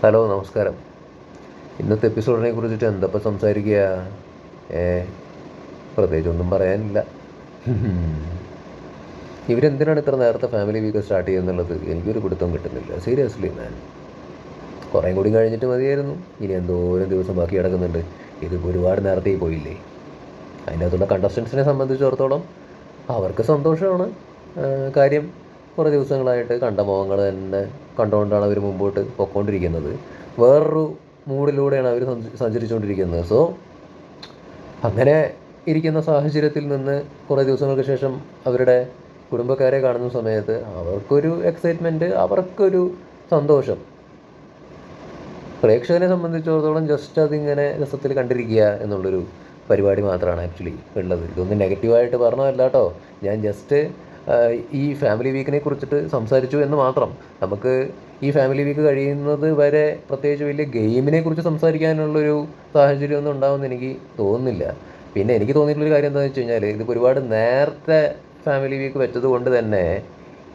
Hello നമസ്കാരം. ഇന്നത്തെ എപ്പിസോഡിനെ കുറിച്ചിട്ട് എന്തപ്പോൾ സംസാരിക്കുക ഏ പ്രത്യേകിച്ച് ഒന്നും പറയാനില്ല. ഇവരെന്തിനാണ് ഇത്ര നേരത്തെ ഫാമിലി വീക്ക് സ്റ്റാർട്ട് ചെയ്യുന്നുള്ളത്? എനിക്കൊരു പിടുത്തം കിട്ടുന്നില്ല. സീരിയസ്ലി മാൻ കുറേ കൂടി കഴിഞ്ഞിട്ട് മതിയായിരുന്നു. ഇനി എന്തോരം ദിവസം ബാക്കി കിടക്കുന്നുണ്ട്. ഇതിപ്പോൾ ഒരുപാട് നേരത്തെ പോയില്ലേ? അതിനകത്തുള്ള കണ്ടസ്റ്റൻസിനെ സംബന്ധിച്ചിടത്തോളം അവർക്ക് സന്തോഷമാണ് കാര്യം. കുറേ ദിവസങ്ങളായിട്ട് കണ്ട മുഖങ്ങൾ തന്നെ കണ്ടുകൊണ്ടാണ് അവർ മുമ്പോട്ട് പൊയ്ക്കൊണ്ടിരിക്കുന്നത് വേറൊരു മൂഡിലൂടെയാണ് അവർ സഞ്ചരിച്ചുകൊണ്ടിരിക്കുന്നത് സോ അങ്ങനെ ഇരിക്കുന്ന സാഹചര്യത്തിൽ നിന്ന് കുറേ ദിവസങ്ങൾക്ക് ശേഷം അവരുടെ കുടുംബക്കാരെ കാണുന്ന സമയത്ത് അവർക്കൊരു എക്സൈറ്റ്മെന്റ് അവർക്കൊരു സന്തോഷം. പ്രേക്ഷകനെ സംബന്ധിച്ചിടത്തോളം ജസ്റ്റ് അതിങ്ങനെ രസത്തിൽ കണ്ടിരിക്കുക എന്നുള്ളൊരു പരിപാടി മാത്രമാണ് ആക്ച്വലി ഉള്ളത്. ഇതൊന്നും നെഗറ്റീവായിട്ട് പറഞ്ഞതല്ല കേട്ടോ ഞാൻ ജസ്റ്റ് ഈ ഫാമിലി വീക്കിനെ കുറിച്ചിട്ട് സംസാരിച്ചു എന്ന് മാത്രം. നമുക്ക് ഈ ഫാമിലി വീക്ക് കഴിയുന്നത് വരെ പ്രത്യേകിച്ച് വലിയ ഗെയിമിനെ കുറിച്ച് സംസാരിക്കാനുള്ളൊരു സാഹചര്യമൊന്നും ഉണ്ടാവുമെന്ന് എനിക്ക് തോന്നുന്നില്ല. പിന്നെ എനിക്ക് തോന്നിയിട്ടുള്ളൊരു കാര്യം എന്താണെന്ന് വെച്ച് കഴിഞ്ഞാൽ ഇതിപ്പോൾ ഒരുപാട് നേരത്തെ ഫാമിലി വീക്ക് വെച്ചത് കൊണ്ട് തന്നെ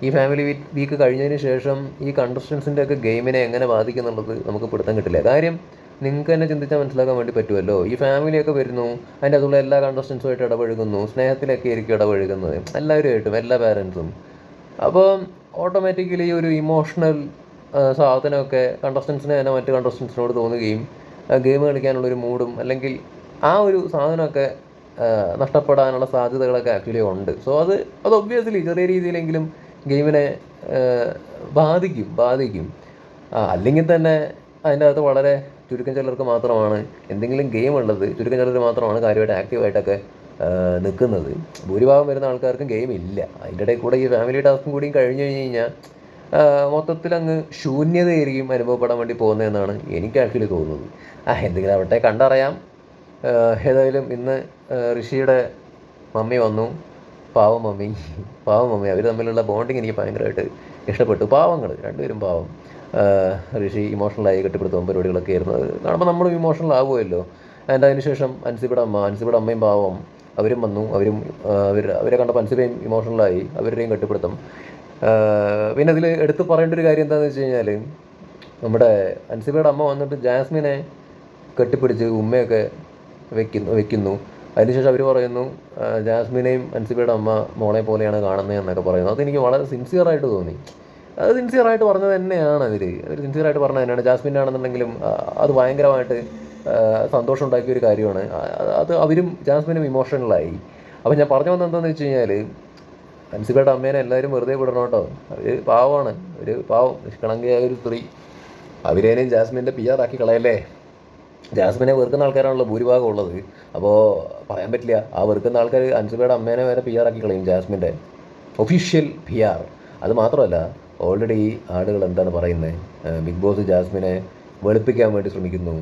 ഈ ഫാമിലി വീക്ക് കഴിഞ്ഞതിന് ശേഷം ഈ കണ്ടസ്റ്റൻസിന്റെ ഒക്കെ ഗെയിമിനെ എങ്ങനെ ബാധിക്കുന്നുള്ളത് നമുക്ക് പിടുത്തം കിട്ടില്ല. കാര്യം നിങ്ങൾക്ക് തന്നെ ചിന്തിച്ചാൽ മനസ്സിലാക്കാൻ വേണ്ടി പറ്റുമല്ലോ. ഈ ഫാമിലിയൊക്കെ വരുന്നു അതിന്റെ അതുള്ള എല്ലാ കണ്ടസ്റ്റൻസുമായിട്ട് ഇടപഴകുന്നു സ്നേഹത്തിലൊക്കെ ആയിരിക്കും ഇടപഴകുന്നത്. എല്ലാവരുമായിട്ടും എല്ലാ പാരൻസും അപ്പോൾ ഓട്ടോമാറ്റിക്കലി ഒരു ഇമോഷണൽ സാധനമൊക്കെ കണ്ടസ്റ്റൻസിനെ തന്നെ മറ്റ് കണ്ടസ്റ്റൻസിനോട് തോന്നുകയും ഗെയിം കളിക്കാനുള്ളൊരു മൂഡും അല്ലെങ്കിൽ ആ ഒരു സാധനമൊക്കെ നഷ്ടപ്പെടാനുള്ള സാധ്യതകളൊക്കെ ആക്ച്വലി ഉണ്ട്. സോ അത് അത് ഒബ്വിയസ്ലി ചെറിയ രീതിയിലെങ്കിലും ഗെയിമിനെ ബാധിക്കും ബാധിക്കും. അല്ലെങ്കിൽ തന്നെ അതിന്റെ അകത്ത് വളരെ ചുരുക്കം ചിലർക്ക് മാത്രമാണ് എന്തെങ്കിലും ഗെയിം ഉള്ളത് ചുരുക്കം ചിലർ മാത്രമാണ് കാര്യമായിട്ട് ആക്റ്റീവായിട്ടൊക്കെ നിൽക്കുന്നത്. ഭൂരിഭാഗം വരുന്ന ആൾക്കാർക്കും ഗെയിം ഇല്ല. അതിന്റെ ഇടയിൽ കൂടെ ഈ ഫാമിലി ടാസ്കും കൂടിയും കഴിഞ്ഞു കഴിഞ്ഞ് കഴിഞ്ഞാൽ മൊത്തത്തിൽ അങ്ങ് ശൂന്യതയായിരിക്കും അനുഭവപ്പെടാൻ വേണ്ടി പോകുന്നതെന്നാണ് എനിക്ക് ആക്ച്വലി തോന്നുന്നത്. ആ എന്തെങ്കിലും അവിടെ കണ്ടറിയാം. ഏതായാലും ഇന്ന് ഋഷിയുടെ മമ്മി വന്നു. പാവം മമ്മി. പാവം മമ്മി. അവർ തമ്മിലുള്ള ബോണ്ടിങ് എനിക്ക് ഭയങ്കരമായിട്ട് ഇഷ്ടപ്പെട്ടു. പാവങ്ങൾ രണ്ടുപേരും പാവം. ഋഷി ഇമോഷണലായി കെട്ടിപ്പിടുത്തവും പരിപാടികളൊക്കെ ആയിരുന്നു. കാണുമ്പോൾ നമ്മളും ഇമോഷണൽ ആവുമല്ലോ ആൻഡ് അതിനുശേഷം അൻസിബിയുടെ അമ്മ അൻസിബിയുടെ അമ്മയും പാവം അവരും വന്നു. അവരും അവർ അവരെ കണ്ടപ്പോൾ അൻസിബയും ഇമോഷണലായി അവരുടെയും കെട്ടിപ്പിടുത്തം. പിന്നെ അതിൽ എടുത്തു പറയേണ്ട ഒരു കാര്യം എന്താണെന്ന് വെച്ച് കഴിഞ്ഞാൽ നമ്മുടെ അൻസിബയുടെ അമ്മ വന്നിട്ട് ജാസ്മിനെ കെട്ടിപ്പിടിച്ച് ഉമ്മയൊക്കെ വെക്കുന്നു വെക്കുന്നു. അതിനുശേഷം അവർ പറയുന്നു ജാസ്മിനെയും അൻസിബയുടെ അമ്മ മോളെ പോലെയാണ് കാണുന്നത് എന്നൊക്കെ പറയുന്നു. അതെനിക്ക് വളരെ സിൻസിയറായിട്ട് തോന്നി. അത് സിൻസിയറായിട്ട് പറഞ്ഞത് തന്നെയാണ് അവർ അവർ സിൻസിയറായിട്ട് പറഞ്ഞത് തന്നെയാണ്. ജാസ്മിൻ ആണെന്നുണ്ടെങ്കിലും അത് ഭയങ്കരമായിട്ട് സന്തോഷം ഉണ്ടാക്കിയ ഒരു കാര്യമാണ്. അത് അവരും ജാസ്മിനും ഇമോഷണലായി. അപ്പോൾ ഞാൻ പറഞ്ഞു വന്നത് എന്താണെന്ന് വെച്ച് കഴിഞ്ഞാൽ അൻസിബയുടെ അമ്മേനെ എല്ലാവരും വെറുതെ വിടണം കേട്ടോ. അവർ പാവമാണ്. ഒരു പാവം നിഷ്കളങ്കയായ ഒരു സ്ത്രീ. അവരേനെയും ജാസ്മിന്റെ പി ആറാക്കി കളയല്ലേ? ജാസ്മിനെ വെറുക്കുന്ന ആൾക്കാരാണല്ലോ ഭൂരിഭാഗം ഉള്ളത്. അപ്പോൾ പറയാൻ പറ്റില്ല. ആ വെറുക്കുന്ന ആൾക്കാർ അൻസിബയുടെ അമ്മേനെ വരെ പി ആറാക്കി കളയും ജാസ്മിന്റെ ഒഫീഷ്യൽ പി ആർ അത് മാത്രമല്ല ഓൾറെഡി ആളുകൾ എന്താണ് പറയുന്നത് ബിഗ് ബോസ് ജാസ്മിനെ വെളുപ്പിക്കാൻ വേണ്ടി ശ്രമിക്കുന്നു.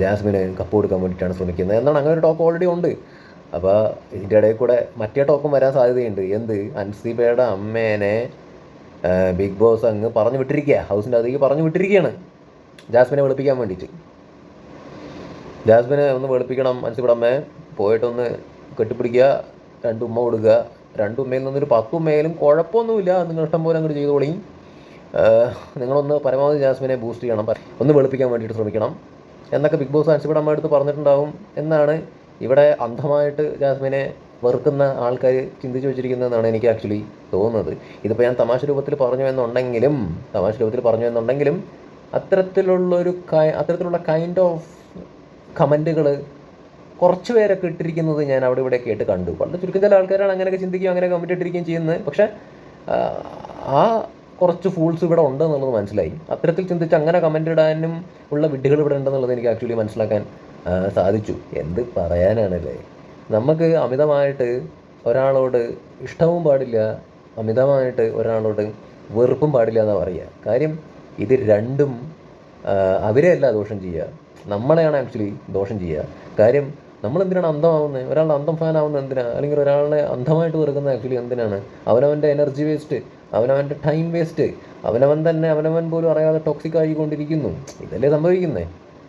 ജാസ്മിനെ കപ്പ് കൊടുക്കാൻ വേണ്ടിയിട്ടാണ് ശ്രമിക്കുന്നത്. എന്നാണ് അങ്ങനെ ഒരു ടോക്ക് ഓൾറെഡി ഉണ്ട്. അപ്പോൾ ഇതിന്റെ ഇടയിൽ കൂടെ മറ്റേ ടോക്കും വരാൻ സാധ്യതയുണ്ട്. എന്ത്? അൻസിബയുടെ അമ്മേനെ ബിഗ് ബോസ് അങ്ങ് പറഞ്ഞു വിട്ടിരിക്കുക. ഹൗസിന്റെ അതിലേക്ക് പറഞ്ഞു വിട്ടിരിക്കുകയാണ്. ജാസ്മിനെ വെളുപ്പിക്കാൻ വേണ്ടിയിട്ട്. ജാസ്മിനെ ഒന്ന് വെളുപ്പിക്കണം അൻസിബയുടെ അമ്മയെ. പോയിട്ടൊന്ന് കെട്ടിപ്പിടിക്കുക രണ്ട് ഉമ്മ കൊടുക്കുക. രണ്ട് ഉമ്മയിൽ നിന്നൊരു പത്ത് ഉമ്മയിലും കുഴപ്പമൊന്നുമില്ല. നിങ്ങൾ ഇഷ്ടം പോലെ അങ്ങോട്ട് ചെയ്തോളിയും ആഹ് നിങ്ങളൊന്ന് പരമാവധി ജാസ്മിനെ ബൂസ്റ്റ് ചെയ്യണം. ഒന്ന് വെളുപ്പിക്കാൻ വേണ്ടിയിട്ട് ശ്രമിക്കണം. എന്നൊക്കെ ബിഗ് ബോസ് അൻസിബയുടെ അമ്മ എടുത്ത് പറഞ്ഞിട്ടുണ്ടാവും. എന്നാണ് ഇവിടെ അന്ധമായിട്ട് ജാസ്മിനെ വെറുക്കുന്ന ആൾക്കാർ ചിന്തിച്ചു വെച്ചിരിക്കുന്നതെന്നാണ് എനിക്ക് ആക്ച്വലി തോന്നുന്നത്. ഇതിപ്പോൾ ഞാൻ തമാശ രൂപത്തിൽ പറഞ്ഞു എന്നുണ്ടെങ്കിലും തമാശ രൂപത്തിൽ പറഞ്ഞു എന്നുണ്ടെങ്കിലും അത്തരത്തിലുള്ളൊരു അത്തരത്തിലുള്ള കൈൻഡ് ഓഫ് കമന്റുകൾ കുറച്ച് പേരൊക്കെ ഇട്ടിരിക്കുന്നത് ഞാൻ അവിടെ ഇവിടെ കേട്ട് കണ്ടു. വളരെ ചുരുക്കം ചില ആൾക്കാരാണ് അങ്ങനെയൊക്കെ ചിന്തിക്കുകയും അങ്ങനെ കമന്റ് ഇട്ടിരിക്കുകയും ചെയ്യുന്നത്. പക്ഷേ ആ, കുറച്ച് ഫൂൾസ് ഇവിടെ ഉണ്ട് എന്നുള്ളത് മനസ്സിലായി. അത്തരത്തിൽ ചിന്തിച്ച് അങ്ങനെ കമന്റ് ഇടാനും ഉള്ള വിഡ്ഢികൾ ഇവിടെ ഉണ്ടെന്നുള്ളത് എനിക്ക് ആക്ച്വലി മനസ്സിലാക്കാൻ സാധിച്ചു. എന്ത് പറയാനാണല്ലേ? നമുക്ക് അമിതമായിട്ട് ഒരാളോട് ഇഷ്ടവും പാടില്ല അമിതമായിട്ട് ഒരാളോട് വെറുപ്പും പാടില്ല എന്നാണ് പറയുക. കാര്യം ഇത് രണ്ടും അവരെയല്ല ദോഷം ചെയ്യുക. നമ്മളെയാണ് ആക്ച്വലി ദോഷം ചെയ്യുക. കാര്യം നമ്മൾ എന്തിനാണ് അന്ധമാവുന്നത് ഒരാളുടെ അന്ധം ഫാൻ ആവുന്നത് എന്തിനാണ് അല്ലെങ്കിൽ ഒരാളെ അന്ധമായിട്ട് വെറുക്കുന്നത് ആക്ച്വലി എന്തിനാണ്? അവനവന്റെ എനർജി വേസ്റ്റ് അവനവന്റെ ടൈം വേസ്റ്റ് അവനവൻ തന്നെ അവനവൻ പോലും അറിയാതെ ടോക്സിക് ആയിക്കൊണ്ടിരിക്കുന്നു. ഇതല്ലേ സംഭവിക്കുന്നത്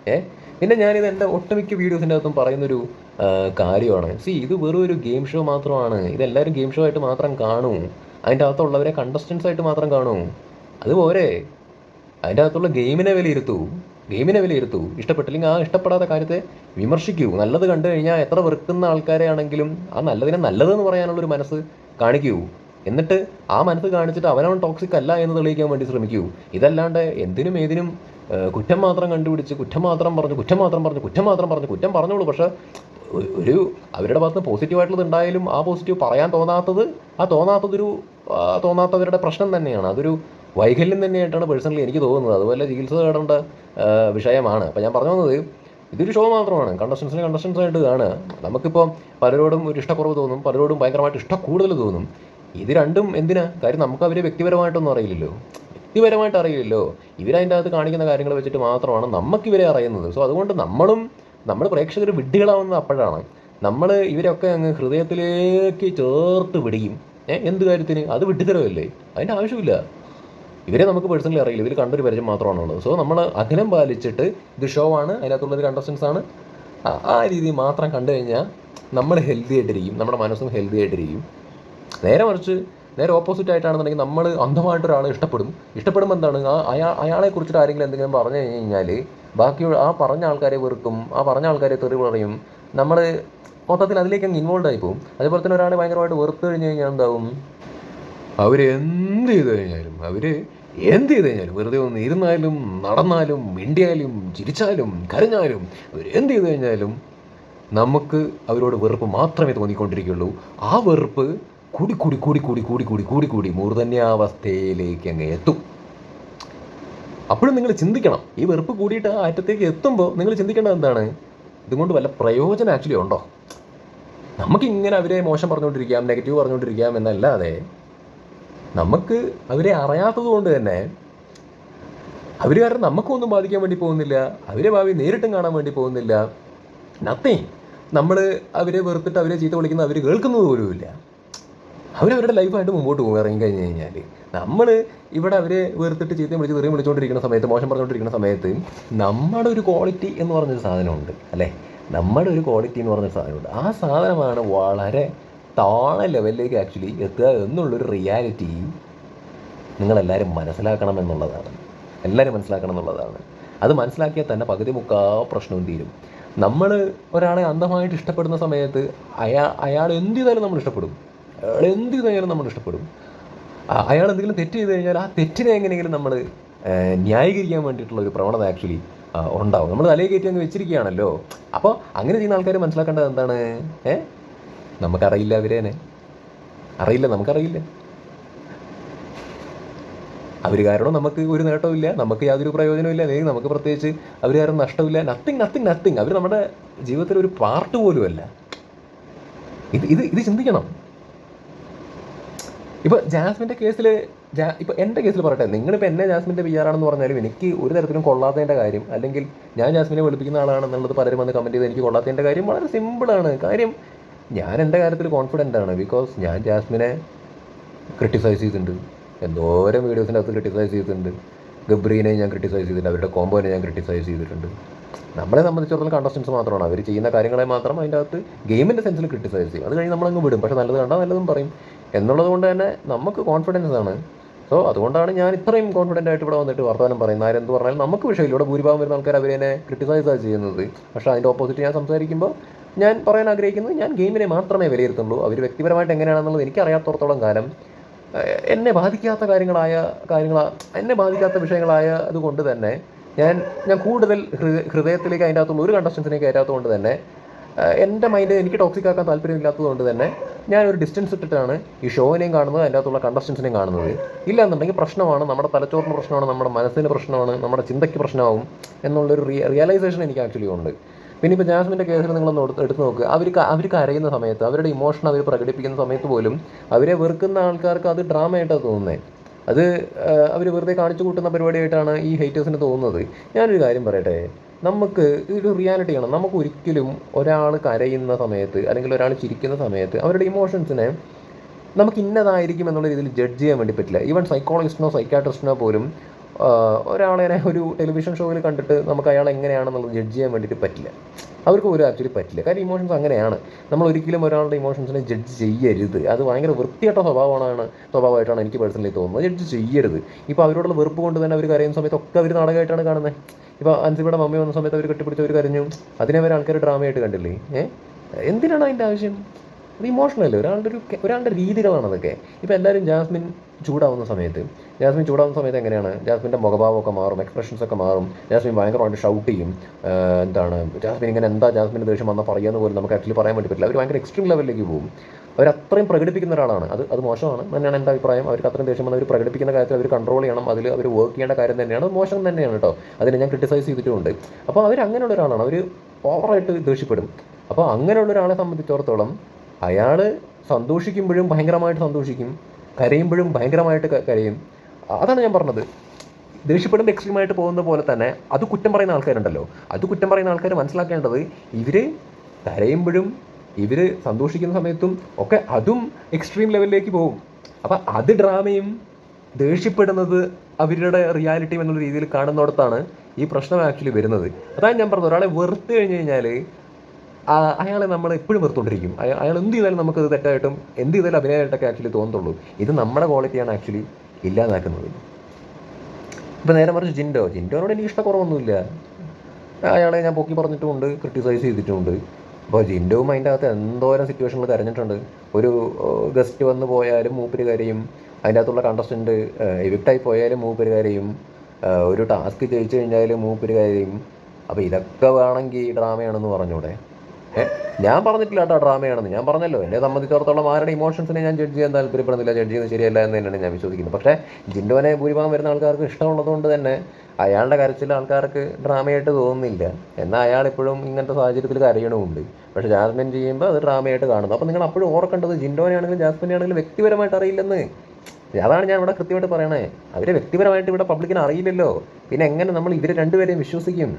ഏ? പിന്നെ ഞാനിത് എന്റെ ഒട്ടുമിക്ക വീഡിയോസിന്റെ അകത്തും പറയുന്നൊരു കാര്യമാണ്. സി ഇത് വെറും ഒരു ഗെയിം ഷോ മാത്രമാണ്. ഇതെല്ലാവരും ഗെയിം ഷോ ആയിട്ട് മാത്രം കാണൂ. അതിന്റെ അകത്തുള്ളവരെ കണ്ടസ്റ്റൻസ് ആയിട്ട് മാത്രം കാണൂ. അതുപോരെ അതിന്റെ അകത്തുള്ള ഗെയിമിനെ വിലയിരുത്തൂ ഗെയിമിനെ വിലയിരുത്തൂ. ഇഷ്ടപ്പെട്ടില്ലെങ്കിൽ ആ ഇഷ്ടപ്പെടാത്ത കാര്യത്തെ വിമർശിക്കൂ. നല്ലത് കണ്ടു കഴിഞ്ഞാൽ എത്ര വെറുക്കുന്ന ആൾക്കാരെ ആണെങ്കിലും ആ നല്ലതിനെ നല്ലതെന്ന് പറയാനുള്ളൊരു മനസ്സ് കാണിക്കൂ. എന്നിട്ട് ആ മനസ്സ് കാണിച്ചിട്ട് അവനവൻ ടോക്സിക് അല്ല എന്ന് തെളിയിക്കാൻ വേണ്ടി ശ്രമിക്കൂ. ഇതല്ലാണ്ട് എന്തിനും ഏതിനും കുറ്റം മാത്രം കണ്ടുപിടിച്ച് കുറ്റം മാത്രം പറഞ്ഞു കുറ്റം മാത്രം പറഞ്ഞു കുറ്റം മാത്രം പറഞ്ഞു കുറ്റം പറഞ്ഞോളൂ. പക്ഷേ ഒരു അവരുടെ ഭാഗത്ത് പോസിറ്റീവായിട്ടുള്ളത് ഉണ്ടായാലും ആ പോസിറ്റീവ് പറയാൻ തോന്നാത്തത് ആ തോന്നാത്തതൊരു തോന്നാത്തവരുടെ പ്രശ്നം തന്നെയാണ്. അതൊരു വൈകല്യം തന്നെയായിട്ടാണ് പേഴ്സണലി എനിക്ക് തോന്നുന്നത്. അതുപോലെ ചികിത്സ തേടേണ്ട വിഷയമാണ്. അപ്പോൾ ഞാൻ പറഞ്ഞു വന്നത് ഇതൊരു ഷോ മാത്രമാണ്. കണ്ടസ്റ്റൻസിന് കണ്ടസ്റ്റൻസ് ആയിട്ട് കാണുക. നമുക്കിപ്പോൾ പലരോടും ഒരു ഇഷ്ടക്കുറവ് തോന്നും പലരോടും ഭയങ്കരമായിട്ട് ഇഷ്ടം കൂടുതൽ തോന്നും. ഇത് രണ്ടും എന്തിനാ? കാര്യം നമുക്ക് അവരെ വ്യക്തിപരമായിട്ടൊന്നും അറിയില്ലല്ലോ. വ്യക്തിപരമായിട്ട് അറിയില്ലല്ലോ. ഇവരതിന്റെ അകത്ത് കാണിക്കുന്ന കാര്യങ്ങൾ വെച്ചിട്ട് മാത്രമാണ് നമുക്ക് ഇവരെ അറിയുന്നത്. സോ അതുകൊണ്ട് നമ്മളും നമ്മൾ പ്രേക്ഷകർ വിഡ്ഢികളാവുന്നത് അപ്പോഴാണ്. നമ്മൾ ഇവരൊക്കെ അങ്ങ് ഹൃദയത്തിലേക്ക് ചേർത്ത് പിടിക്കും ഏഹ് എന്ത് കാര്യത്തിന്? അത് വിഡ്ഢിത്തരമല്ലേ അതിന്റെ ആവശ്യമില്ല. ഇവരെ നമുക്ക് പേഴ്സണലി അറിയില്ല. ഇവർ കണ്ടൊരു പരിചയം മാത്രമാണുള്ളത് സോ നമ്മൾ അകലം പാലിച്ചിട്ട് ഇത് ഷോ ആണ്. അതിനകത്തുള്ളൊരു കണ്ടസ്റ്റൻസ് ആണ്. ആ- രീതി മാത്രം കണ്ടു കഴിഞ്ഞാൽ നമ്മൾ ഹെൽത്തി ആയിട്ടിരിക്കും. നമ്മുടെ മനസ്സും ഹെൽത്തി ആയിട്ടിരിക്കും. നേരെ മറിച്ച് നേരെ ഓപ്പോസിറ്റ് ആയിട്ടാണെന്നുണ്ടെങ്കിൽ നമ്മൾ അന്ധമായിട്ട് ഒരാളെ ഇഷ്ടപ്പെടും. ഇഷ്ടപ്പെടുമ്പോൾ എന്താണ്? ആ അയാ അയാളെ കുറിച്ചിട്ട് ആരെങ്കിലും എന്തെങ്കിലും പറഞ്ഞു കഴിഞ്ഞ് കഴിഞ്ഞാൽ ബാക്കിയുള്ള ആ പറഞ്ഞ ആൾക്കാരെ വെറുക്കും. ആ പറഞ്ഞ ആൾക്കാരെ തെറി പറയും. നമ്മൾ മൊത്തത്തിൽ അതിലേക്ക് അങ്ങ് ഇൻവോൾവ് ആയി പോകും അതേപോലെ തന്നെ ഒരാളെ ഭയങ്കരമായിട്ട് വെറുത്ത് കഴിഞ്ഞ് കഴിഞ്ഞാൽ എന്താവും? അവർ എന്ത് ചെയ്തു കഴിഞ്ഞാലും അവർ എന്ത് ചെയ്ത് കഴിഞ്ഞാലും വെറുതെ ഒന്ന് ഇരുന്നാലും നടന്നാലും മിണ്ടിയാലും ചിരിച്ചാലും കരഞ്ഞാലും അവർ എന്ത് ചെയ്ത് കഴിഞ്ഞാലും നമുക്ക് അവരോട് വെറുപ്പ് മാത്രമേ തോന്നിക്കൊണ്ടിരിക്കുള്ളൂ. ആ വെറുപ്പ് കൂടി കൂടി കൂടി കൂടി കൂടി കൂടി കൂടി കൂടി മൂർധന്യാവസ്ഥയിലേക്ക് അങ്ങ് എത്തും. അപ്പോഴും നിങ്ങൾ ചിന്തിക്കണം ഈ വെറുപ്പ് കൂടിയിട്ട് ആ അറ്റത്തേക്ക് എത്തുമ്പോൾ നിങ്ങൾ ചിന്തിക്കേണ്ടത് എന്താണ്? ഇതുകൊണ്ട് വല്ല പ്രയോജനം ആക്ച്വലി ഉണ്ടോ? നമുക്കിങ്ങനെ അവരെ മോശം പറഞ്ഞുകൊണ്ടിരിക്കാം നെഗറ്റീവ് പറഞ്ഞുകൊണ്ടിരിക്കാം എന്നല്ലാതെ നമുക്ക് അവരെ അറിയാത്തത് കൊണ്ട് തന്നെ അവർ കാരണം നമുക്കൊന്നും ബാധിക്കാൻ വേണ്ടി പോകുന്നില്ല. അവരെ ഭാവി നേരിട്ടും കാണാൻ വേണ്ടി പോകുന്നില്ല. നത്തിങ് നമ്മൾ അവരെ വെറുത്തിട്ട് അവരെ ചീത്ത വിളിക്കുന്ന അവർ കേൾക്കുന്നത് പോലുമില്ല അവരവരുടെ ലൈഫായിട്ട് മുമ്പോട്ട് പോകും ഇറങ്ങി കഴിഞ്ഞ് കഴിഞ്ഞാൽ നമ്മൾ ഇവിടെ അവരെ വെറുത്തിട്ട് ചീത്തയും വിളിച്ച് തെറിയും വിളിച്ചുകൊണ്ടിരിക്കുന്ന സമയത്ത് മോശം പറഞ്ഞുകൊണ്ടിരിക്കുന്ന സമയത്ത് നമ്മുടെ ഒരു ക്വാളിറ്റി എന്ന് പറഞ്ഞൊരു സാധനമുണ്ട് അല്ലേ? നമ്മുടെ ഒരു ക്വാളിറ്റി എന്ന് പറഞ്ഞൊരു സാധനമുണ്ട്. ആ സാധനമാണ് വളരെ താഴെ ലെവലിലേക്ക് ആക്ച്വലി എത്തുക എന്നുള്ളൊരു റിയാലിറ്റി നിങ്ങളെല്ലാവരും മനസ്സിലാക്കണം എന്നുള്ളതാണ്. എല്ലാവരും മനസ്സിലാക്കണം എന്നുള്ളതാണ്. അത് മനസ്സിലാക്കിയാൽ തന്നെ പകുതി മുക്കാ പ്രശ്നവും തീരും. നമ്മൾ ഒരാളെ അന്ധമായിട്ട് ഇഷ്ടപ്പെടുന്ന സമയത്ത് അയാൾ അയാൾ എന്ത് ചെയ്താലും നമ്മൾ ഇഷ്ടപ്പെടും. അയാൾ എന്ത് ചെയ്താലും നമ്മൾ ഇഷ്ടപ്പെടും. അയാൾ എന്തെങ്കിലും തെറ്റ് ചെയ്ത് കഴിഞ്ഞാൽ ആ തെറ്റിനെ എങ്ങനെയെങ്കിലും നമ്മൾ ന്യായീകരിക്കാൻ വേണ്ടിയിട്ടുള്ള ഒരു പ്രവണത ആക്ച്വലി ഉണ്ടാവും. നമ്മൾ തലയിൽ കയറ്റി അങ്ങ് വെച്ചിരിക്കുകയാണല്ലോ. അപ്പോൾ അങ്ങനെ ചെയ്യുന്ന ആൾക്കാർ മനസ്സിലാക്കേണ്ടത് എന്താണ്? ഏ? നമുക്കറിയില്ല അവരേനെ. അറിയില്ല നമുക്കറിയില്ല. അവർ കാരണം നമുക്ക് ഒരു നേട്ടമില്ല നമുക്ക് യാതൊരു പ്രയോജനമില്ല അല്ലെങ്കിൽ നമുക്ക് പ്രത്യേകിച്ച് അവർ കാരണം നഷ്ടമില്ല നത്തിങ് നത്തിങ് നത്തിങ് അവർ നമ്മുടെ ജീവിതത്തിൽ ഒരു പാർട്ട് പോലുമല്ല. ഇത് ഇത് ഇത് ചിന്തിക്കണം. ഇപ്പോൾ ജാസ്മിന്റെ കേസിൽ ജാ ഇപ്പോൾ എന്റെ കേസിൽ പറയട്ടെ. നിങ്ങളിപ്പോൾ എന്നെ ജാസ്മിന്റെ വിചാരാണെന്ന് പറഞ്ഞാലും എനിക്ക് ഒരു തരത്തിലും കൊള്ളാത്തതിന്റെ കാര്യം അല്ലെങ്കിൽ ഞാൻ ജാസ്മിനെ വെളുപ്പിക്കുന്ന ആളാണെന്നുള്ളത് പലരും വന്ന് കമന്റ് ചെയ്ത് എനിക്ക് കൊള്ളാത്തതിന്റെ കാര്യം വളരെ സിമ്പിളാണ് കാര്യം ഞാൻ എന്റെ കാര്യത്തിൽ കോൺഫിഡന്റ് ആണ്. ബിക്കോസ് ഞാൻ ജാസ്മിനെ ക്രിട്ടിസൈസ് ചെയ്തിട്ടുണ്ട്. എന്തോരം വീഡിയോസിന്റെ അകത്ത് ക്രിട്ടിസൈസ് ചെയ്തിട്ടുണ്ട്. ഗബ്രീനെ ഞാൻ ക്രിട്ടിസൈസ് ചെയ്തിട്ടുണ്ട്. അവരുടെ കോമ്പോനെ ഞാൻ ക്രിട്ടിസൈസ് ചെയ്തിട്ടുണ്ട്. നമ്മളെ സംബന്ധിച്ചിടത്തോളം കണ്ടസ്റ്റൻസ് മാത്രമാണ്. അവർ ചെയ്യുന്ന കാര്യങ്ങളെ മാത്രം അതിന്റെ അകത്ത് ഗെയിമിന്റെ സെൻസിൽ ക്രിട്ടിസൈസ് ചെയ്യും. അത് കഴിഞ്ഞ് നമ്മളങ്ങ് വിടും. പക്ഷേ നല്ലത് കണ്ടാൽ നല്ലതും പറയും. എന്നുള്ളത് കൊണ്ട് തന്നെ നമുക്ക് കോൺഫിഡൻസ് ആണ്. സോ അതുകൊണ്ടാണ് ഞാൻ ഇത്രയും കോൺഫിഡന്റ് ആയിട്ട് ഇവിടെ വന്നിട്ട് വർത്തമാനം പറയുന്നത്. ആരെന്ത് പറഞ്ഞാലും നമുക്ക് വിഷയമില്ല. ഇവിടെ ഭൂരിഭാഗം വരുന്ന ആൾക്കാർ അവരെന്നെ ക്രിട്ടിസൈസാണ് ചെയ്യുന്നത്. പക്ഷേ അതിന്റെ ഓപ്പോസിറ്റ് ഞാൻ സംസാരിക്കുമ്പോൾ ഞാൻ പറയാൻ ആഗ്രഹിക്കുന്നത് ഞാൻ ഗെയിമിനെ മാത്രമേ വിലയിരുത്തുള്ളൂ അവർ വ്യക്തിപരമായിട്ട് എങ്ങനെയാണെന്നുള്ളത് എനിക്കറിയാത്തോടത്തോളം കാലം എന്നെ ബാധിക്കാത്ത കാര്യങ്ങളായ കാര്യങ്ങൾ എന്നെ ബാധിക്കാത്ത വിഷയങ്ങളായ അതുകൊണ്ട് തന്നെ ഞാൻ ഞാൻ കൂടുതൽ ഹൃദയ ഹൃദയത്തിലേക്ക് അതിന്റെ അകത്തുള്ള ഒരു കണ്ടസ്റ്റൻസിനെ അകത്തുകൊണ്ട് തന്നെ എന്റെ മൈൻഡ് എനിക്ക് ടോക്സിക് ആക്കാൻ താല്പര്യമില്ലാത്തതുകൊണ്ട് തന്നെ ഞാൻ ഒരു ഡിസ്റ്റൻസ് ഇട്ടിട്ടാണ് ഈ ഷോവിനെയും കാണുന്നത് അതിന്റെ അകത്തുള്ള കണ്ടസ്റ്റൻസിനെയും കാണുന്നത്. ഇല്ല എന്നുണ്ടെങ്കിൽ പ്രശ്നമാണ് നമ്മുടെ തലച്ചോറിന് പ്രശ്നമാണ് നമ്മുടെ മനസ്സിന് പ്രശ്നമാണ് നമ്മുടെ ചിന്തയ്ക്ക് പ്രശ്നമാവും എന്നുള്ളൊരു റിയ റിയലൈസേഷൻ എനിക്ക് ആക്ച്വലി ഉണ്ട്. പിന്നെ ഇപ്പോൾ ജാസ്മിന്റെ കേസിൽ നിങ്ങളൊന്ന് എടുത്ത് നോക്കുക അവർ അവർ കരയുന്ന സമയത്ത് അവരുടെ ഇമോഷൻ അവർ പ്രകടിപ്പിക്കുന്ന സമയത്ത് പോലും അവരെ വെറുക്കുന്ന ആൾക്കാർക്ക് അത് ഡ്രാമയായിട്ടാണ് തോന്നുന്നത് അത് അവർ വെറുതെ കാണിച്ചു കൂട്ടുന്ന പരിപാടിയായിട്ടാണ് ഈ ഹേറ്റേഴ്സിന് തോന്നുന്നത്. ഞാനൊരു കാര്യം പറയട്ടെ. നമുക്ക് ഇതൊരു റിയാലിറ്റിയാണ് നമുക്ക് ഒരിക്കലും ഒരാൾ കരയുന്ന സമയത്ത് അല്ലെങ്കിൽ ഒരാൾ ചിരിക്കുന്ന സമയത്ത് അവരുടെ ഇമോഷൻസിനെ നമുക്ക് ഇന്നതായിരിക്കും എന്നുള്ള രീതിയിൽ ജഡ്ജ് ചെയ്യാൻ വേണ്ടി പറ്റില്ല. ഈവൻ സൈക്കോളജിസ്റ്റിനോ സൈക്കാട്രിസ്റ്റിനോ പോലും ഒരാളെ ഒരു ടെലിവിഷൻ ഷോയിൽ കണ്ടിട്ട് നമുക്ക് അയാൾ എങ്ങനെയാണെന്നുള്ളത് ജഡ്ജ് ചെയ്യാൻ വേണ്ടിയിട്ട് പറ്റില്ല. അവർക്ക് ഒരു ആക്ച്വലി പറ്റില്ല. കാര്യം ഇമോഷൻസ് അങ്ങനെയാണ്. നമ്മൾ ഒരിക്കലും ഒരാളുടെ ഇമോഷൻസിനെ ജഡ്ജ് ചെയ്യരുത്. അത് ഭയങ്കര വൃത്തിയായിട്ട സ്വഭാവമാണ് സ്വഭാവമായിട്ടാണ് എനിക്ക് പേഴ്സണലി തോന്നുന്നത്. ജഡ്ജ് ചെയ്യരുത്. ഇപ്പോൾ അവരോടുള്ള വെറുപ്പ് കൊണ്ട് തന്നെ അവർ കരയുന്ന സമയത്തൊക്കെ അവർ നാടകമായിട്ടാണ് കാണുന്നത് ഇപ്പോൾ അൻസിബയുടെ മമ്മി വന്ന സമയത്ത് അവർ കെട്ടിപ്പിടിച്ച് അവർ കരഞ്ഞു. അതിനെ അവർ ആൾക്കാർ ഡ്രാമയായിട്ട് കണ്ടില്ലേ? ഏഹ് എന്തിനാണ് അതിന്റെ ആവശ്യം? അത് ഇമോഷണൽ ഒരാളുടെ ഒരു ഒരാളുടെ രീതികളാണ് അതൊക്കെ. ഇപ്പോൾ എല്ലാവരും ജാസ്മിൻ ചൂടാവുന്ന സമയത്ത് ജാസ്മിൻ ചൂടാവുന്ന സമയത്ത് എങ്ങനെയാണ്? ജാസ്മിന്റെ മുഖഭാവമൊക്കെ മാറും എക്സ്പ്രഷൻസ് ഒക്കെ മാറും. ജാസ്മിൻ ഭയങ്കരമായിട്ട് ഷൗട്ട് ചെയ്യും. എന്താണ് ജാസ്മിൻ ഇങ്ങനെ എന്താ ജാസ്മിന്റെ ദേഷ്യം വന്നാൽ പറയുന്നത് പോലും നമുക്ക് ആക്ച്വലി പറയാൻ വേണ്ടി പറ്റില്ല അവർ ഭയങ്കര എക്സ്ട്രീം ലെവലിലേക്ക് പോകും. അവർ അത്രയും പ്രകടിപ്പിക്കുന്ന ഒരാളാണ്. അത് അത് മോശമാണ്. തന്നെയാണ് എന്റെ അഭിപ്രായം. അവർക്ക് അത്രയും ദേഷ്യം വന്ന് അവർ പ്രകടിപ്പിക്കുന്ന കാര്യത്തിൽ അവർ കൺട്രോൾ ചെയ്യണം. അതിൽ അവർ വർക്ക് ചെയ്യേണ്ട കാര്യം തന്നെയാണ്. മോശം തന്നെയാണ് കേട്ടോ. അതിനെ ഞാൻ ക്രിട്ടിസൈസ് ചെയ്തിട്ടുണ്ട് അപ്പോൾ അവർ അങ്ങനെയുള്ള ഒരാളാണ്. അവർ ഓവറായിട്ട് ദേഷ്യപ്പെടും. അപ്പോൾ അങ്ങനെയുള്ള ഒരാളെ സംബന്ധിച്ചിടത്തോളം അയാൾ സന്തോഷിക്കുമ്പോഴും ഭയങ്കരമായിട്ട് സന്തോഷിക്കും. കരയുമ്പോഴും ഭയങ്കരമായിട്ട് കരയും. അതാണ് ഞാൻ പറഞ്ഞത്. ദേഷ്യപ്പെടുമ്പോൾ എക്സ്ട്രീമായിട്ട് പോകുന്ന പോലെ തന്നെ അത് കുറ്റം പറയുന്ന ആൾക്കാരുണ്ടല്ലോ. അത് കുറ്റം പറയുന്ന ആൾക്കാർ മനസ്സിലാക്കേണ്ടത് ഇവർ കരയുമ്പോഴും ഇവർ സന്തോഷിക്കുന്ന സമയത്തും ഒക്കെ അതും എക്സ്ട്രീം ലെവലിലേക്ക് പോകും. അപ്പം അത് ഡ്രാമയും ദേഷ്യപ്പെടുന്നത് അവരുടെ റിയാലിറ്റിയും എന്നുള്ള രീതിയിൽ കാണുന്നിടത്താണ് ഈ പ്രശ്നം ആക്ച്വലി വരുന്നത്. അതാണ് ഞാൻ പറഞ്ഞത്. ഒരാളെ വെറുത്ത് കഴിഞ്ഞ് കഴിഞ്ഞാൽ അയാളെ നമ്മൾ എപ്പോഴും വെറുത്തോണ്ടിരിക്കും അയ- അയാൾ എന്ത് ചെയ്താലും നമുക്കത് തെറ്റായിട്ടും എന്ത് ചെയ്താലും അഭിനയമായിട്ടൊക്കെ ആക്ച്വലി തോന്നത്തുള്ളൂ. ഇത് നമ്മുടെ ക്വാളിറ്റിയാണ് ആക്ച്വലി ഇല്ലാതാക്കുന്നത്. ഇപ്പം നേരെ മറിച്ച് ജിൻഡോ. ജിൻഡോനോട് എനിക്ക് ഇഷ്ടക്കുറവൊന്നുമില്ല. അയാളെ ഞാൻ പൊക്കി പറഞ്ഞിട്ടുമുണ്ട് ക്രിട്ടിസൈസ് ചെയ്തിട്ടുമുണ്ട് അപ്പോൾ ജിൻഡോവും അതിന്റെ അകത്ത് എന്തോരം സിറ്റുവേഷനിൽ കരഞ്ഞിട്ടുണ്ട്. ഒരു ഗസ്റ്റ് വന്ന് പോയാലും മൂപ്പര് കരയും. അതിന്റെ അകത്തുള്ള കണ്ടസ്റ്റന്റ് എവിക്റ്റായി പോയാലും മൂപ്പര് കരയും. ഒരു ടാസ്ക് ജയിച്ചു കഴിഞ്ഞാലും മൂപ്പര് കരയും. അപ്പോൾ ഇതൊക്കെ വേണമെങ്കിൽ ഡ്രാമയാണെന്ന് പറഞ്ഞൂടെ. ഞാൻ പറഞ്ഞിട്ടില്ല കേട്ടോ ഡ്രാമയാണെന്ന്. ഞാൻ പറഞ്ഞല്ലോ എന്നെ സംബന്ധിച്ചിടത്തോളം ആരുടെ ഇമോഷൻസിനെ ഞാൻ ജഡ്ജ് ചെയ്യാൻ താല്പര്യപ്പെടുന്നില്ല ജഡ്ജ് ചെയ്യുന്നത് ശരിയല്ല എന്ന് തന്നെയാണ് ഞാൻ വിശ്വസിക്കുന്നത്. പക്ഷേ ജിൻഡോനെ ഭൂരിഭാഗം വരുന്ന ആൾക്കാർക്ക് ഇഷ്ടമുള്ളതുകൊണ്ട് തന്നെ അയാളുടെ കരച്ചിൽ ആൾക്കാർക്ക് ഡ്രാമയായിട്ട് തോന്നുന്നില്ല. എന്നാൽ അയാൾ ഇപ്പോഴും ഇങ്ങനത്തെ സാഹചര്യത്തിൽ കരയണമുണ്ട്. പക്ഷേ ജാസ്മിൻ ചെയ്യുമ്പോൾ അത് ഡ്രാമയായിട്ട് കാണുന്നു. അപ്പോൾ നിങ്ങൾ അപ്പോഴും ഓർക്കേണ്ടത് ജിൻഡോനെ ആണെങ്കിലും ജാസ്മിനെ ആണെങ്കിലും വ്യക്തിപരമായിട്ട് അറിയില്ലെന്ന്. അതാണ് ഞാൻ ഇവിടെ കൃത്യമായിട്ട് പറയണേ. അവരെ വ്യക്തിപരമായിട്ട് ഇവിടെ പബ്ലിക്കിന് അറിയില്ലല്ലോ. പിന്നെ എങ്ങനെ നമ്മൾ ഇവരെ രണ്ടുപേരെയും വിശ്വസിക്കും?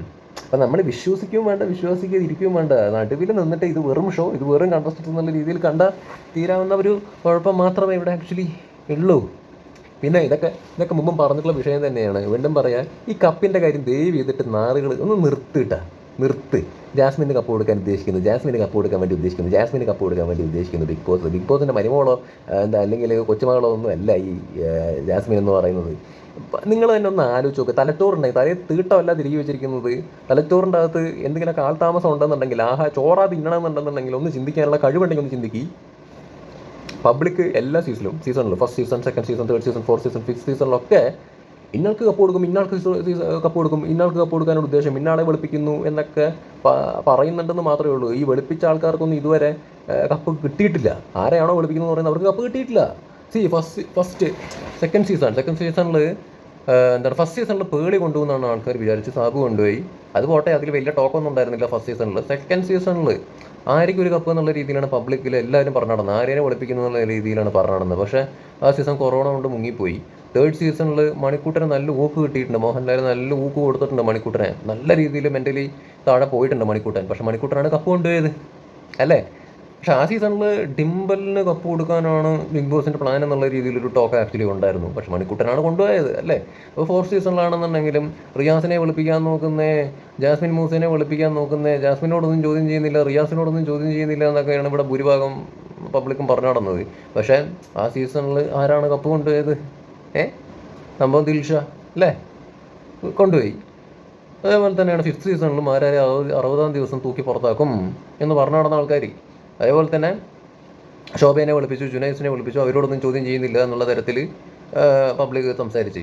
അപ്പം നമ്മൾ വിശ്വസിക്കുകയും വേണ്ട വിശ്വസിക്കാതിരിക്കുകയും വേണ്ട. നടുവിൽ നിന്നിട്ട് ഇത് വെറും ഷോ ഇത് വെറും കണ്ടസ്റ്റൻസ് എന്നുള്ള രീതിയിൽ കണ്ട തീരാവുന്ന ഒരു കുഴപ്പം മാത്രമേ ഇവിടെ ആക്ച്വലി ഉള്ളൂ. പിന്നെ ഇതൊക്കെ ഇതൊക്കെ മുമ്പും പറഞ്ഞിട്ടുള്ള വിഷയം തന്നെയാണ്. വീണ്ടും പറയാൻ ഈ കപ്പിന്റെ കാര്യം ദയവ് ചെയ്തിട്ട് നാറുകൾ ഒന്ന് നിർത്തിട്ടാ നിർത്ത്. ജാസ്മിന് കപ്പ് കൊടുക്കാൻ ഉദ്ദേശിക്കുന്നു. ജാസ്മിന് കപ്പ് കൊടുക്കാൻ വേണ്ടി ഉദ്ദേശിക്കുന്നു. ജാസ്മിന് കപ്പ് കൊടുക്കാൻ വേണ്ടി ഉദ്ദേശിക്കുന്നു ബിഗ് ബോസ്. ബിഗ് ബോസിന്റെ മരുമോളോ എന്താ അല്ലെങ്കിൽ കൊച്ചുമകളോ ഒന്നും അല്ല ഈ ജാസ്മിൻ എന്ന് പറയുന്നത്. നിങ്ങൾ തന്നെ ഒന്ന് ആലോചിച്ച് നോക്കുക തലച്ചോറുണ്ടായി തലേ തീട്ടമല്ല തിരികെ വെച്ചിരിക്കുന്നത് തലച്ചോറിന്റെ അകത്ത് എന്തെങ്കിലുമൊക്കെ ആൾതാമസം ഉണ്ടെന്നുണ്ടെങ്കിൽ ആഹാ ചോറാ തിന്നണമെന്നുണ്ടെന്നുണ്ടെങ്കിൽ ഒന്ന് ചിന്തിക്കാനുള്ള കഴിവുണ്ടെങ്കിൽ ഒന്ന് ചിന്തിക്കി. പബ്ലിക് എല്ലാ സീസണിലും സീസണിലും first season second season third season fourth season fifth സീസണിലൊക്കെ ഇന്നാൾക്ക് കപ്പ് കൊടുക്കും ഇന്നാൾക്ക് കപ്പ് കൊടുക്കും ഇന്നാൾക്ക് കപ്പ് കൊടുക്കാനുള്ള ഉദ്ദേശം ഇന്നാളെ വെളുപ്പിക്കുന്നു എന്നൊക്കെ പറയുന്നുണ്ടെന്ന് മാത്രമേ ഉള്ളൂ. ഈ വെളുപ്പിച്ച ആൾക്കാർക്കൊന്നും ഇതുവരെ കപ്പ് കിട്ടിയിട്ടില്ല. ആരെയാണോ വെളുപ്പിക്കുന്നത് പറയുന്നത് അവർക്ക് കപ്പ് കിട്ടിയിട്ടില്ല. C first first second season second സീസണിൽ എന്താണ് ഫസ്റ്റ് സീസണിൽ പേളി കൊണ്ടുപോകുന്നതാണ് ആൾക്കാർ വിചാരിച്ച് സാബ് കൊണ്ടുപോയി. അത് പോട്ടെ അതിൽ വലിയ ടോക്കൊന്നും ഉണ്ടായിരുന്നില്ല ഫസ്റ്റ് സീസണിൽ സെക്കൻഡ് സീസണിൽ ആയിരിക്കും ഒരു കപ്പ് എന്നുള്ള രീതിയിലാണ് പബ്ലിക്കിൽ എല്ലാവരും പറഞ്ഞു നടന്നത്. ആരെയും വെളുപ്പിക്കുന്നു എന്നുള്ള രീതിയിലാണ് പറഞ്ഞു നടന്നത്. പക്ഷേ ആ സീസൺ കൊറോണ കൊണ്ട് മുങ്ങിപ്പോയി. തേർഡ് സീസണിൽ മണിക്കൂട്ടന് നല്ല ഊക്ക് കിട്ടിയിട്ടുണ്ട്. മോഹൻലാൽ നല്ല ഊക്ക് കൊടുത്തിട്ടുണ്ട് മണിക്കൂട്ടനെ. നല്ല രീതിയിൽ മെന്റലി താഴെ പോയിട്ടുണ്ട് മണിക്കൂട്ടൻ. പക്ഷെ മണിക്കൂട്ടനാണ് കപ്പ് കൊണ്ടുപോയത്. അല്ലേ? പക്ഷെ ആ സീസണിൽ ഡിംബലിന് കപ്പ് കൊടുക്കാനാണ് ബിഗ് ബോസിന്റെ പ്ലാൻ എന്നുള്ള രീതിയിലൊരു ടോക്ക് ആക്ച്വലി ഉണ്ടായിരുന്നു. പക്ഷെ മണിക്കൂട്ടനാണ് കൊണ്ടുപോയത്. അല്ലേ? അപ്പോൾ ഫോർത്ത് സീസണിലാണെന്നുണ്ടെങ്കിലും റിയാസിനെ വിളിപ്പിക്കാൻ നോക്കുന്നേ ജാസ്മിൻ മൂസിനെ വിളിപ്പിക്കാൻ നോക്കുന്നേ ജാസ്മിനോടൊന്നും ചോദ്യം ചെയ്യുന്നില്ല റിയാസിനോടൊന്നും ചോദ്യം ചെയ്യുന്നില്ല എന്നൊക്കെയാണ് ഇവിടെ ഭൂരിഭാഗം പബ്ലിക്കും പറഞ്ഞു നടന്നത്. പക്ഷേ ആ സീസണിൽ ആരാണ് കപ്പ് കൊണ്ടുപോയത്? ഏ? സംഭവം ദിൽഷ അല്ലേ? കൊണ്ടുപോയി. അതേപോലെ തന്നെയാണ് ഫിഫ്ത്ത് സീസണിലും ആരാരെ അറുപത് ദിവസം തൂക്കി പുറത്താക്കും എന്ന് പറഞ്ഞു നടന്ന ആൾക്കാർ. അതേപോലെ തന്നെ ശോഭയെ വിളിപ്പിച്ചു ജുനൈസിനെ വിളിപ്പിച്ചു അവരോടൊന്നും ചോദ്യം ചെയ്യുന്നില്ല എന്നുള്ള തരത്തിൽ പബ്ലിക് സംസാരിച്ച്.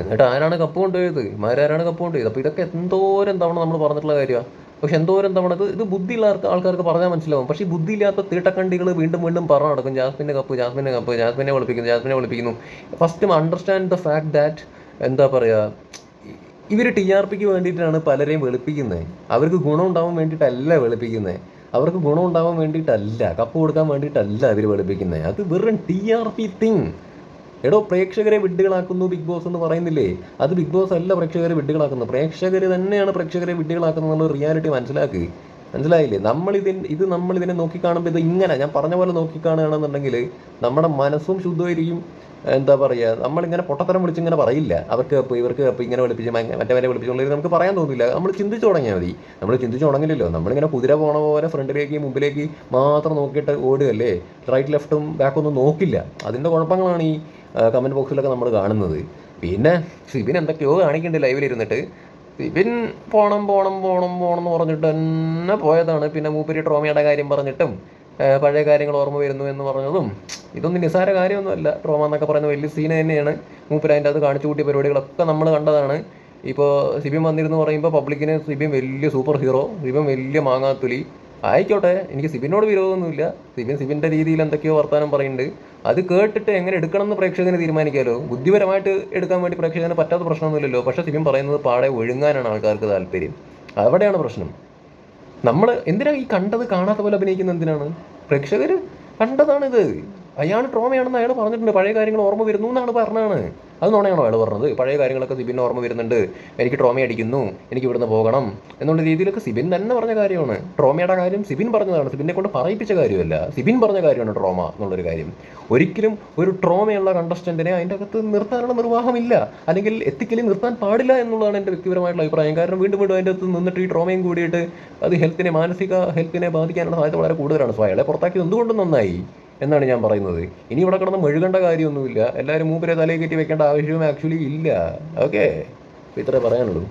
എന്നിട്ട് ആരാണ് കപ്പ് കൊണ്ടുപോയത്? മാരാരാണ് കപ്പ് കൊണ്ടുപോയത്? അപ്പോൾ ഇതൊക്കെ എന്തോരം തവണ നമ്മൾ പറഞ്ഞിട്ടുള്ള കാര്യമാണ് പക്ഷെ എന്തോരം തവണ ഇത് ഇത് ബുദ്ധിയുള്ള ആൾക്കാർക്ക് പറഞ്ഞാൽ മനസ്സിലാവും. പക്ഷേ ബുദ്ധി ബുദ്ധിയില്ലാത്ത തീട്ടക്കണ്ടികൾ വീണ്ടും വീണ്ടും പറഞ്ഞു നടക്കും. ജാസ്മിന്റെ കപ്പ് ജാസ്മിന്റെ കപ്പ് ജാസ്മിനെ വിളിപ്പിക്കുന്നു ജാസ്മിനെ വിളിപ്പിക്കുന്നു first understand the fact that എന്താ പറയുക ഇവർ ടി ആർ പിക്ക് വേണ്ടിയിട്ടാണ് പലരെയും വെളുപ്പിക്കുന്നത് അവർക്ക് ഗുണം ഉണ്ടാവാൻ വേണ്ടിയിട്ടല്ല വെളുപ്പിക്കുന്നത് അവർക്ക് ഗുണം ഉണ്ടാവാൻ വേണ്ടിയിട്ടല്ല കപ്പ് കൊടുക്കാൻ വേണ്ടിയിട്ടല്ല അവർ വെളുപ്പിക്കുന്നത് അത് വെറും ടി ആർ പി തിങ് എടോ പ്രേക്ഷകരെ വിഡ്ഢികളാക്കുന്നു ബിഗ് ബോസ് എന്ന് പറയുന്നില്ലേ? അത് ബിഗ് ബോസ് അല്ല പ്രേക്ഷകരെ വിഡ്ഢികളാക്കുന്നത്. പ്രേക്ഷകർ തന്നെയാണ് പ്രേക്ഷകരെ വിഡ്ഢികളാക്കുന്നത് എന്നുള്ള റിയാലിറ്റി മനസ്സിലാക്കി. മനസ്സിലായില്ലേ? നമ്മളിതിൻ ഇത് നമ്മൾ ഇതിനെ നോക്കിക്കാണുമ്പോൾ ഇത് ഇങ്ങനെ ഞാൻ പറഞ്ഞ പോലെ നോക്കിക്കാണുകയാണെന്നുണ്ടെങ്കിൽ നമ്മുടെ മനസ്സും ശുദ്ധമായിരിക്കും. എന്താ പറയുക നമ്മളിങ്ങനെ പൊട്ടത്തരം വിളിച്ചിങ്ങനെ പറയില്ല. അവർക്ക് കപ്പ് ഇവർക്ക് കപ്പ് ഇങ്ങനെ വിളിപ്പിച്ച് മറ്റവരെ വിളിപ്പിച്ചുള്ളത് നമുക്ക് പറയാൻ തോന്നില്ല നമ്മൾ ചിന്തിച്ചു തുടങ്ങിയാൽ മതി. നമ്മൾ ചിന്തിച്ചു തുടങ്ങില്ലല്ലോ. നമ്മളിങ്ങനെ കുതിര പോണ പോലെ ഫ്രണ്ടിലേക്ക് മുമ്പിലേക്ക് മാത്രം നോക്കിയിട്ട് ഓടുകയല്ലേ? റൈറ്റ് ലെഫ്റ്റും ബാക്കൊന്നും നോക്കില്ല. അതിന്റെ കുഴപ്പങ്ങളാണ് ഈ കമന്റ് ബോക്സിലൊക്കെ നമ്മൾ കാണുന്നത്. പിന്നെ സിബിൻ എന്തൊക്കെയോ കാണിക്കുന്നുണ്ട് ലൈവിലിരുന്നിട്ട് സിബിൻ പോണം പോണം പോണം പോണം എന്ന് പറഞ്ഞിട്ട് തന്നെ പോയതാണ്. പിന്നെ മൂപ്പരി ട്രോമയുടെ കാര്യം പറഞ്ഞിട്ടും പഴയ കാര്യങ്ങൾ ഓർമ്മ വരുന്നു എന്ന് പറഞ്ഞതും ഇതൊന്നും നിസ്സാര കാര്യമൊന്നുമല്ല. ട്രോമ എന്നൊക്കെ പറയുന്ന വലിയ സീന് തന്നെയാണ്. മൂപ്പര് അതിന്റെ അത് കാണിച്ചു കൂട്ടിയ പരിപാടികളൊക്കെ നമ്മൾ കണ്ടതാണ്. ഇപ്പോൾ സിബിൻ വന്നിരുന്നു പറയുമ്പോൾ പബ്ലിക്കിന് സിബിൻ വലിയ സൂപ്പർ ഹീറോ സിബിൻ വലിയ മാങ്ങാത്തുലി ആയിക്കോട്ടെ എനിക്ക് സിബിനോട് വിരോധമൊന്നുമില്ല. സിബിൻ സിബിന്റെ രീതിയിൽ എന്തൊക്കെയോ വർത്തമാനം പറയുന്നുണ്ട്. അത് കേട്ടിട്ട് എങ്ങനെ എടുക്കണം എന്ന് പ്രേക്ഷകന് തീരുമാനിക്കാമല്ലോ ബുദ്ധിപരമായിട്ട് എടുക്കാൻ വേണ്ടി പ്രേക്ഷകന് പറ്റാത്ത പ്രശ്നമൊന്നുമില്ലല്ലോ. പക്ഷേ സിബിൻ പറയുന്നത് പാടെ ഒഴുങ്ങാനാണ് ആൾക്കാർക്ക് താല്പര്യം. അവിടെയാണ് പ്രശ്നം. നമ്മൾ എന്തിനാണ് ഈ കണ്ടത് കാണാത്ത പോലെ അഭിനയിക്കുന്നത് എന്തിനാണ്? പ്രേക്ഷകർ കണ്ടതാണിത്. അയാൾ ട്രോമയാണെന്ന് അയാൾ പറഞ്ഞിട്ടുണ്ട്. പഴയ കാര്യങ്ങൾ ഓർമ്മ വരുന്നു എന്നാണ് പറഞ്ഞതാണ് അത് നോണയാണോ അയാൾ പറഞ്ഞത് പഴയ കാര്യങ്ങളൊക്കെ സിബിൻ ഓർമ്മ വരുന്നുണ്ട്. എനിക്ക് ട്രോമ അടിക്കുന്നു. എനിക്ക് ഇവിടുന്ന് പോകണം. എന്നുള്ള രീതിയിലൊക്കെ സിബിൻ തന്നെ പറഞ്ഞ കാര്യമാണ്. ട്രോമയുടെ കാര്യം സിബിൻ പറഞ്ഞതാണ്. സിബിനെ കൊണ്ട് പറയിപ്പിച്ച കാര്യമല്ല. സിബിൻ പറഞ്ഞ കാര്യമാണ് ട്രോമ എന്നുള്ളൊരു കാര്യം. ഒരിക്കലും ഒരു ട്രോമയുള്ള കണ്ടസ്റ്റന്റിനെ അതിന്റെ അകത്ത് നിർത്താനുള്ള നിർവാഹമില്ല. അല്ലെങ്കിൽ എത്തിക്കലി നിർത്താൻ പാടില്ല എന്നുള്ളതാണ് എന്റെ വ്യക്തിപരമായിട്ടുള്ള അഭിപ്രായം. കാരണം വീണ്ടും വീണ്ടും അതിന്റെ അകത്ത് നിന്നിട്ട് ഈ ട്രോമയും കൂടിയിട്ട് അത് ഹെൽത്തിനെ മാനസിക ഹെൽത്തിനെ ബാധിക്കാനുള്ള സാധ്യത വളരെ കൂടുതലാണ്. സോ അയാളെ പുറത്താക്കിയത് എന്തുകൊണ്ടും നന്നായി. എന്നാണ് ഞാൻ പറയുന്നത്. ഇനി ഇവിടെ കിടന്ന് മെഴുകേണ്ട കാര്യമൊന്നുമില്ല. എല്ലാവരും മൂപ്പരെ തലയിൽ കയറ്റി വെക്കേണ്ട ആവശ്യവും ആക്ച്വലി ഇല്ല. ഓക്കെ ഇത്രേ പറയാനുള്ളൂ.